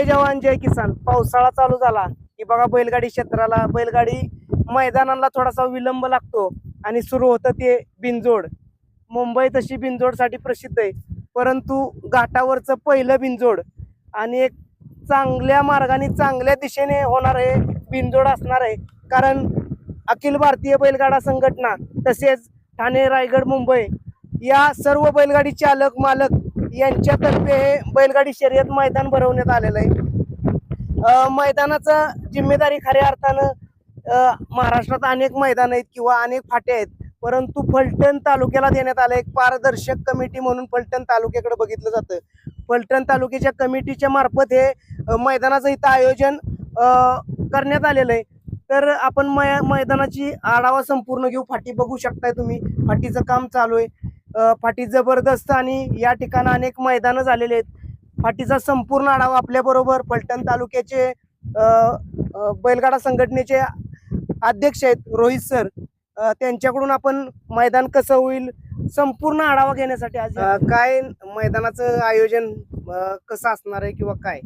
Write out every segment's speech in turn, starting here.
जय जवान जय किसान. पावसाळा चालू झाला की बघा बैलगाडी क्षेत्राला बैलगाडी मैदानाला थोडासा विलंब लागतो आणि सुरू होतं ते बिंजोड मुंबई तशी बिंजोडसाठी प्रसिद्ध आहे परंतु घाटावरचं पहिलं बिंजोड आणि एक चांगल्या मार्गाने चांगल्या दिशेने होणार आहे बिंजोड असणार आहे. कारण अखिल भारतीय बैलगाडा संघटना तसेच ठाणे रायगड मुंबई या सर्व बैलगाडी चालक मालक यांच्यातर्फे बैलगाडी शर्यत मैदान भरवण्यात आलेलं आहे. मैदानाचा जिम्मेदारी खऱ्या अर्थानं महाराष्ट्रात अनेक मैदान आहेत किंवा अनेक फाटे आहेत परंतु फलटण तालुक्याला देण्यात आलं एक पारदर्शक कमिटी म्हणून फलटण तालुक्याकडे बघितलं जातं. फलटण तालुक्याच्या कमिटीच्या मार्फत हे मैदानाचं इथं आयोजन करण्यात आलेलं आहे. तर आपण मै मैदानाची आढावा संपूर्ण घेऊ. फाटी बघू शकताय तुम्ही. फाटीचं काम चालू आहे. फाटी जबरदस्त आणि या ठिकाणी अनेक मैदानं झालेले आहेत. फाटीचा संपूर्ण आढावा आपल्याबरोबर फलटण तालुक्याचे बैलगाडा संघटनेचे अध्यक्ष आहेत रोहित सर. त्यांच्याकडून आपण मैदान कसं होईल संपूर्ण आढावा घेण्यासाठी आज काय मैदानाचं आयोजन कसं असणार आहे किंवा काय?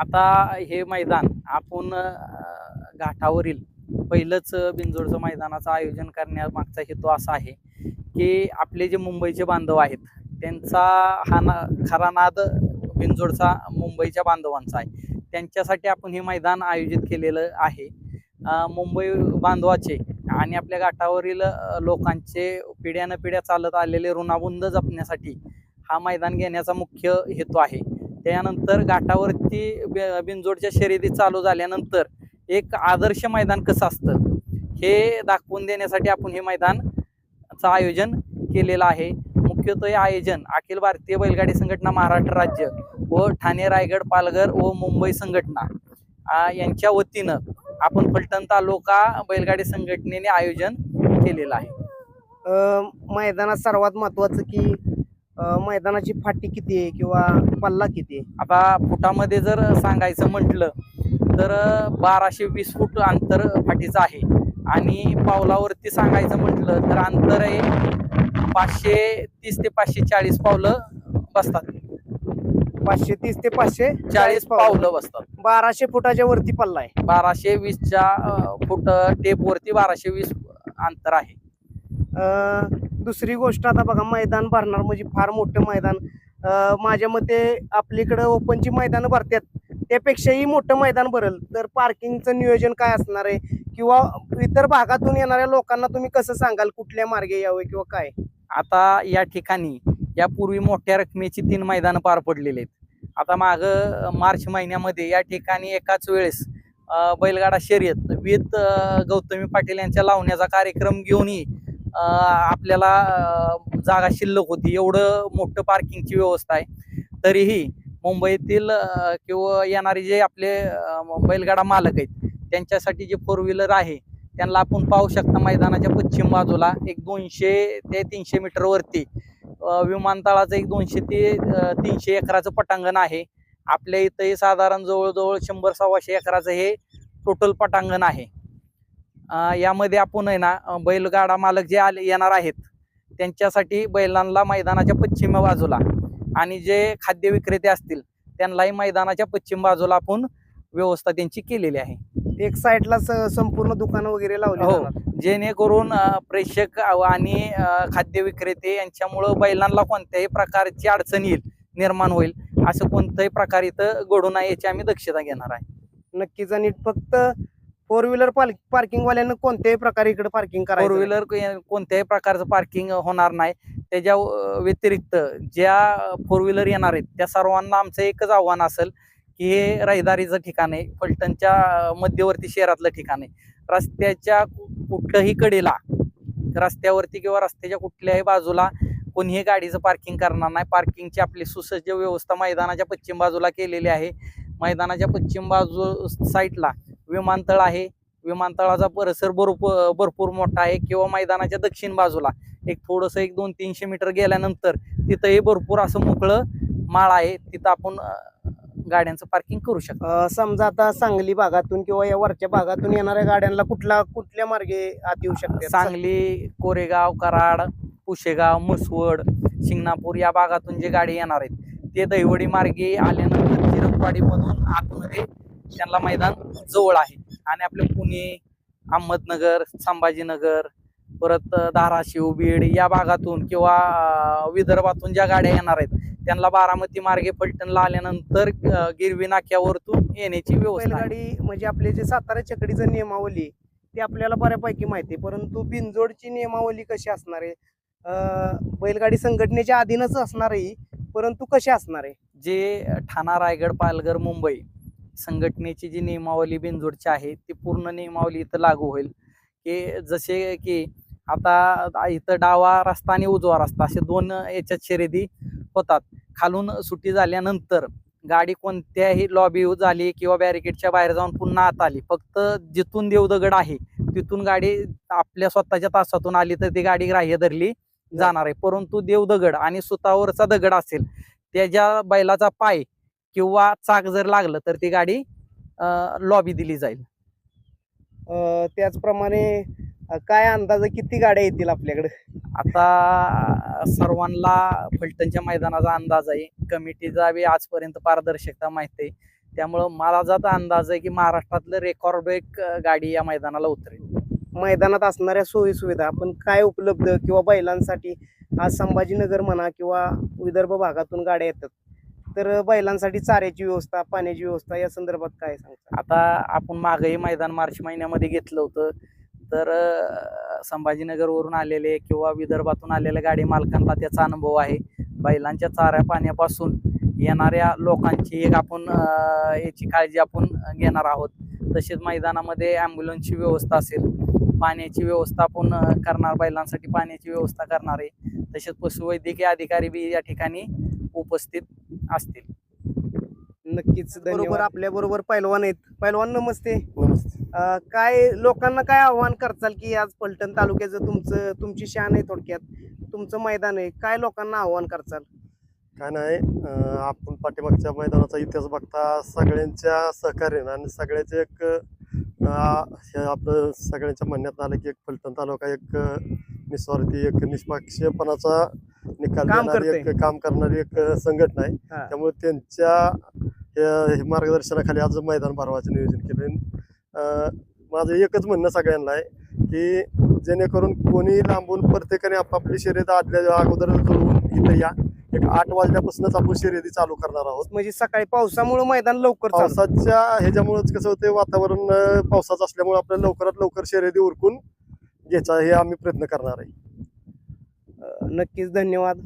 आता हे मैदान आपण घाटावरील पहिलंच बिनजोडचं मैदानाचं आयोजन करण्यामागचा हेतू असा आहे की आपले जे मुंबईचे बांधव आहेत त्यांचा हा ना खरा नाद बिनजोडचा मुंबईच्या बांधवांचा आहे. त्यांच्यासाठी आपण हे मैदान आयोजित केलेलं आहे. मुंबई बांधवाचे आणि आपल्या घाटावरील लोकांचे पिढ्यानं पिढ्या चालत आलेले ऋणाबुंद जपण्यासाठी हा मैदान घेण्याचा मुख्य हेतू आहे. त्यानंतर घाटावरती बि- बिनजोडच्या शर्यती चालू झाल्यानंतर एक आदर्श मैदान कसं असतं हे दाखवून देण्यासाठी आपण हे मैदान मैदानचं आयोजन केलेलं आहे. मुख्यतः हे आयोजन अखिल भारतीय बैलगाडी संघटना महाराष्ट्र राज्य व ठाणे रायगड पालघर व मुंबई संघटना यांच्या वतीनं आपण फलटण तालुका बैलगाडी संघटनेने आयोजन केलेलं आहे. मैदानात सर्वात महत्वाचं की मैदानाची फाटी किती आहे किंवा पल्ला किती आहे? आता फुटामध्ये जर सांगायचं म्हटलं तर बाराशे वीस फूट अंतर फाटीचं आहे. आणि पावलावरती सांगायचं म्हटलं तर अंतर आहे पाचशे तीस ते पाचशे चाळीस पावलं बसतात. पाचशे तीस ते पाचशे चाळीस पावलं. बसतात. बाराशे फुटाच्या वरती पल्ला आहे बाराशे वीसच्या फूट टेपवरती बाराशे वीस अंतर आहे. अ, दुसरी गोष्ट आता बघा मैदान भरणार म्हणजे फार मोठं मैदान. अ, माझ्या मते आपलीकडं ओपनची मैदानं भरतात. त्यापेक्षाही मोठं मैदान भरल. तर पार्किंगचं नियोजन काय असणार आहे? किंवा इतर भागातून येणाऱ्या लोकांना तुम्ही कसं सांगाल? कुठल्या मार्गे यावे किंवा काय? आता या ठिकाणी यापूर्वी मोठ्या रकमेची तीन मैदानं पार पडलेली आहेत. आता माग मार्च महिन्यामध्ये या ठिकाणी एकाच वेळेस बैलगाडा शर्यत विथ गौतमी पाटील यांच्या लावण्याचा कार्यक्रम घेऊनही आपल्याला जागा शिल्लक होती. एवढं मोठं पार्किंगची व्यवस्था आहे. तरीही मुंबईतील किंवा येणारे जे आपले बैलगाडा मालक आहेत त्यांच्यासाठी जे फोर व्हीलर आहे त्यांना आपण पाहू शकता मैदानाच्या पश्चिम बाजूला एक दोनशे ते तीनशे मीटरवरती विमानतळाचं एक दोनशे ते तीनशे एकराचं पटांगण आहे. आपल्या इथंही साधारण जवळजवळ शंभर सव्वाशे एकराचं हे टोटल पटांगण आहे. यामध्ये आपण आहे ना बैलगाडा मालक जे आले येणार आहेत त्यांच्यासाठी बैलांना मैदानाच्या पश्चिम बाजूला आणि जे खाद्य विक्रेते असतील त्यांनाही मैदानाच्या पश्चिम बाजूला आपण व्यवस्था त्यांची केलेली आहे. एक साईडला संपूर्ण दुकानं वगैरे लावली हो. जेणेकरून प्रेक्षक आणि खाद्य विक्रेते यांच्यामुळं बैलांना कोणत्याही प्रकारची अडचण येईल निर्माण होईल असं कोणत्याही प्रकार इथं घडू नये याची आम्ही दक्षता घेणार आहे नक्कीच आणि फक्त फोर व्हीलर पार्किंग वाल्यांना कोणत्याही प्रकारे इकडे पार्किंग फोर करायचं नाही. व्हीलर कोणत्याही प्रकारचं पार्किंग होणार नाही त्याच्या व्यतिरिक्त ज्या फोर व्हीलर येणार आहेत त्या सर्वांना आमचं एकच आव्हान असेल हे रहदारीचं ठिकाण आहे फलटणच्या मध्यवर्ती शहरातलं ठिकाण आहे. रस्त्याच्या कुठलंही कुठल्याही कडेला रस्त्यावरती किंवा रस्त्याच्या कुठल्याही बाजूला कोणीही गाडीचं पार्किंग करणार नाही. पार्किंगची आपली सुसज्ज व्यवस्था मैदानाच्या पश्चिम बाजूला केलेली आहे. मैदानाच्या पश्चिम बाजू साईडला विमानतळ आहे. विमानतळाचा परिसर भरपूर भरपूर मोठा आहे किंवा मैदानाच्या दक्षिण बाजूला एक थोडंसं एक दोन तीनशे मीटर गेल्यानंतर तिथंही भरपूर असं मोकळं माळ आहे. तिथं आपण गाड्यांचं पार्किंग करू शकतो. अ, समजा आता सांगली भागातून किंवा या वरच्या भागातून येणाऱ्या गाड्यांना कुठला कुठल्या मार्गे आत येऊ शकते सांगली कोरेगाव कराड पुशेगाव मुसवड शिंगणापूर या भागातून जे गाडी येणार आहेत ते दहिवडी मार्गे आल्यानंतर झिरप नरवाडीमधून आतमध्ये त्यांना मैदान जवळ आहे. आणि आपले पुणे अहमदनगर संभाजीनगर परत अं, धाराशिव बीड या भागातून किंवा अं, विदर्भातून ज्या गाड्या येणार आहेत त्यांना बारामती मार्गे फलटणला आल्यानंतर गिरवी नाक्यावरतून येण्याची व्यवस्था. बैलगाडी म्हणजे आपले जे सातारा चकडीचं नियमावली ती आपल्याला बऱ्यापैकी माहिती आहे. परंतु बिनजोडची नियमावली कशी असणार आहे? बैलगाडी संघटनेच्या अधीनच असणार आहे परंतु कशी असणार आहे? जे ठाणा रायगड पालघर मुंबई संघटनेची जी नियमावली बिनजोडची आहे ती पूर्ण नियमावली इथं लागू होईल. की जसे की आता इथं डावा रस्ता आणि उजवा रस्ता असे दोन याच्यात शर्यती होतात. खालून सुट्टी झाल्यानंतर गाडी कोणत्याही लॉबी झाली किंवा बॅरिकेडच्या बाहेर जाऊन पुन्हा आत आली. फक्त जिथून देवदगड आहे तिथून गाडी आपल्या स्वतःच्या तासातून आली तर ती गाडी ग्राह्य धरली जाणार आहे. परंतु देवदगड आणि सुतावरचा दगड असेल त्याच्या बैलाचा पाय किंवा चाक जर लागलं तर ती गाडी लॉबी दिली जाईल. अं, त्याचप्रमाणे काय अंदाज किती गाड्या येतील आपल्याकडे? आता सर्वांना फलटणच्या मैदानाचा अंदाज आहे. कमिटीचा बी आजपर्यंत पारदर्शकता माहिती आहे. त्यामुळं मला जात अंदाज आहे की महाराष्ट्रातलं रेकॉर्ड ब्रेक गाडी या मैदानाला उतरेल. मैदानात असणाऱ्या सोयी सुविधा आपण काय उपलब्ध किंवा बैलांसाठी आज संभाजीनगर म्हणा किंवा विदर्भ भागातून गाड्या येतात तर बैलांसाठी चाऱ्याची व्यवस्था पाण्याची व्यवस्था या संदर्भात काय सांगता? आता आपण मागही मैदान मार्च महिन्यामध्ये घेतलं होतं. तर संभाजीनगरवरून आलेले किंवा विदर्भातून आलेल्या गाडी मालकांना त्याचा अनुभव आहे. बैलांच्या चाऱ्या पाण्यापासून येणाऱ्या लोकांची एक आपण याची काळजी आपण घेणार आहोत. तसेच मैदानामध्ये ॲम्ब्युलन्सची व्यवस्था असेल पाण्याची व्यवस्था आपण करणार बैलांसाठी पाण्याची व्यवस्था करणार आहे. तसेच पशुवैद्यकीय अधिकारी बी या ठिकाणी उपस्थित असतील. नक्कीच बरोबर आपल्या बरोबर पैलवान आहेत. पैलवान नमस्ते. नमस्ते. काय लोकांना काय आव्हान करचाल की आज पलटण तालुक्याचं तुमचं तुमची शान आहे थोडक्यात तुमचं मैदान आहे काय लोकांना आव्हान करचाल काय नाही आपण पाठीमागच्या मैदानाचा इतिहास बघता सगळ्यांच्या सहकार्यानं आणि सगळ्याचे एक आपलं सगळ्यांच्या म्हणण्यात आलं की एक फलटण तालुका एक निस्वार्थी एक निष्पक्षपणाचा निकाल देणारी. एक काम करणारी एक संघटना आहे. त्यामुळे त्यांच्या मार्गदर्शनाखाली आज मैदान भरवायचं नियोजन केलं माझं एकच म्हणणं सगळ्यांना आहे की जेणेकरून कोणी लांबून प्रत्येकाने आपापली शर्यत आदल्या अगोदर जुळवून इथं या. एक आठ वाजल्यापासूनच आपण शर्यती चालू करणार आहोत. म्हणजे सकाळी पावसामुळे मैदान लवकर पावसाच्या ह्याच्यामुळेच कसं होतं वातावरण पावसाचं असल्यामुळे आपल्याला लवकरात लवकर शर्यती उरकून घ्यायचा हे आम्ही प्रयत्न करणार आहे. नक्कीच धन्यवाद.